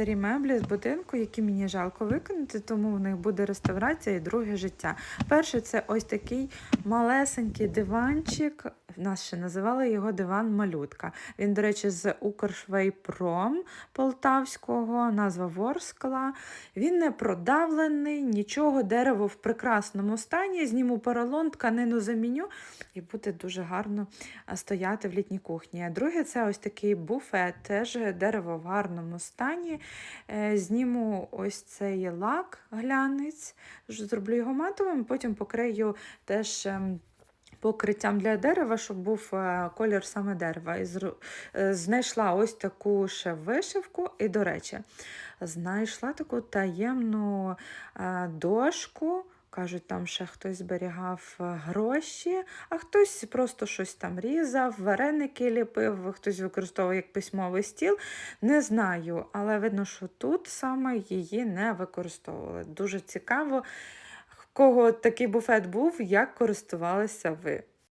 старі меблі з будинку, які мені жалко викинути, тому в них буде реставрація і друге життя. Перше, це ось такий малесенький диванчик. В нас ще називали його диван малютка. Він, до речі, з Укршвейпром Полтавського, назва Ворскла. Він не продавлений, нічого, дерево в прекрасному стані. Зніму поролон, тканину заміню і буде дуже гарно стояти в літній кухні. А Друге, це ось такий буфет, теж дерево в гарному стані. Е, Зніму ось цей лак глянець, зроблю його матовим, потім покрию теж. ем, Покриттям для дерева, щоб був е, колір саме дерева. І е, знайшла ось таку ще вишивку. І, до речі, знайшла таку таємну дошку. Кажуть, там ще хтось зберігав е, гроші, а хтось просто щось там різав, вареники ліпив, хтось використовував як письмовий стіл. Не знаю, але видно, що тут саме її не використовували. Дуже цікаво, в кого такий буфет був, як користувалися ви.